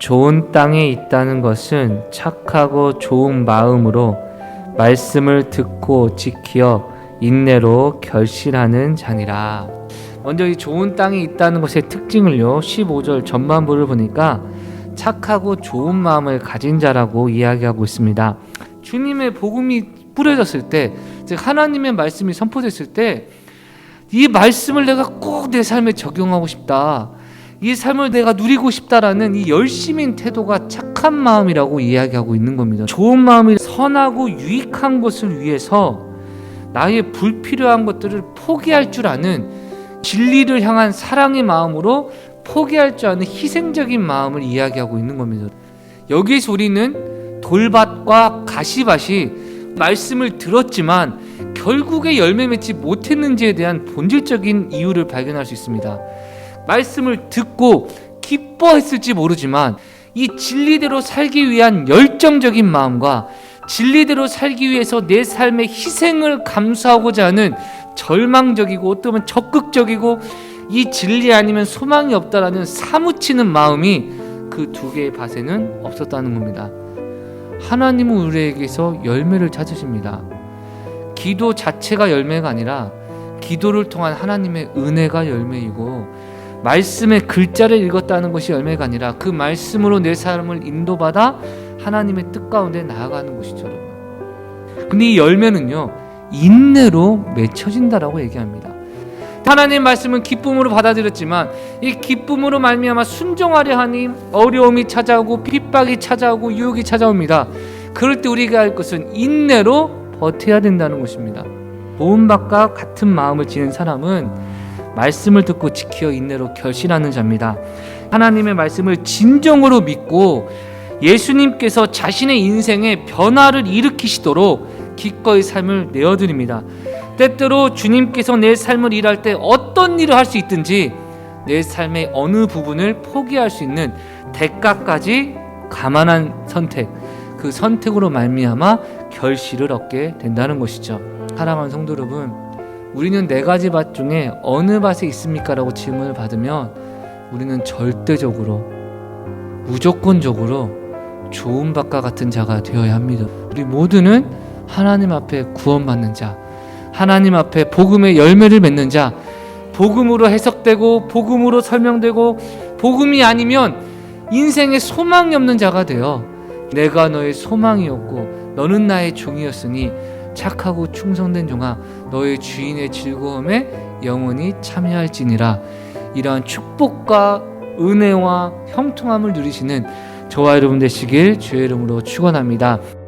좋은 땅에 있다는 것은 착하고 좋은 마음으로 말씀을 듣고 지키어 인내로 결실하는 자니라. 먼저 이 좋은 땅에 있다는 것의 특징을요. 15절 전반부를 보니까 착하고 좋은 마음을 가진 자라고 이야기하고 있습니다. 주님의 복음이 뿌려졌을 때, 즉 하나님의 말씀이 선포됐을 때 이 말씀을 내가 꼭 내 삶에 적용하고 싶다. 이 삶을 내가 누리고 싶다라는 이 열심인 태도가 착한 마음이라고 이야기하고 있는 겁니다. 좋은 마음이 선하고 유익한 것을 위해서 나의 불필요한 것들을 포기할 줄 아는 진리를 향한 사랑의 마음으로 포기할 줄 아는 희생적인 마음을 이야기하고 있는 겁니다. 여기에서 우리는 돌밭과 가시밭이 말씀을 들었지만 결국에 열매 맺지 못했는지에 대한 본질적인 이유를 발견할 수 있습니다. 말씀을 듣고 기뻐했을지 모르지만 이 진리대로 살기 위한 열정적인 마음과 진리대로 살기 위해서 내 삶의 희생을 감수하고자 하는 절망적이고 어쩌면 적극적이고 이 진리 아니면 소망이 없다라는 사무치는 마음이 그 두 개의 밭에는 없었다는 겁니다. 하나님은 우리에게서 열매를 찾으십니다. 기도 자체가 열매가 아니라 기도를 통한 하나님의 은혜가 열매이고 말씀의 글자를 읽었다는 것이 열매가 아니라 그 말씀으로 내 삶을 인도받아 하나님의 뜻 가운데 나아가는 것이죠. 근데 이 열매는요 인내로 맺혀진다라고 얘기합니다. 하나님 말씀은 기쁨으로 받아들였지만 이 기쁨으로 말미암아 순종하려 하니 어려움이 찾아오고 핍박이 찾아오고 유혹이 찾아옵니다. 그럴 때 우리가 할 것은 인내로 버텨야 된다는 것입니다. 보은박과 같은 마음을 지닌 사람은 말씀을 듣고 지키어 인내로 결실하는 자입니다. 하나님의 말씀을 진정으로 믿고 예수님께서 자신의 인생에 변화를 일으키시도록 기꺼이 삶을 내어드립니다. 때때로 주님께서 내 삶을 일할 때 어떤 일을 할 수 있든지 내 삶의 어느 부분을 포기할 수 있는 대가까지 감안한 선택, 그 선택으로 말미암아 결실을 얻게 된다는 것이죠. 사랑하는 성도 여러분, 우리는 네 가지 밭 중에 어느 밭에 있습니까 라고 질문을 받으면 우리는 절대적으로 무조건적으로 좋은 밭과 같은 자가 되어야 합니다. 우리 모두는 하나님 앞에 구원받는 자, 하나님 앞에 복음의 열매를 맺는 자, 복음으로 해석되고 복음으로 설명되고 복음이 아니면 인생에 소망이 없는 자가 되어 내가 너의 소망이었고 너는 나의 종이었으니 착하고 충성된 종아 너의 주인의 즐거움에 영원히 참여할지니라 이러한 축복과 은혜와 형통함을 누리시는 저와 여러분 되시길 주의 이름으로 축원합니다.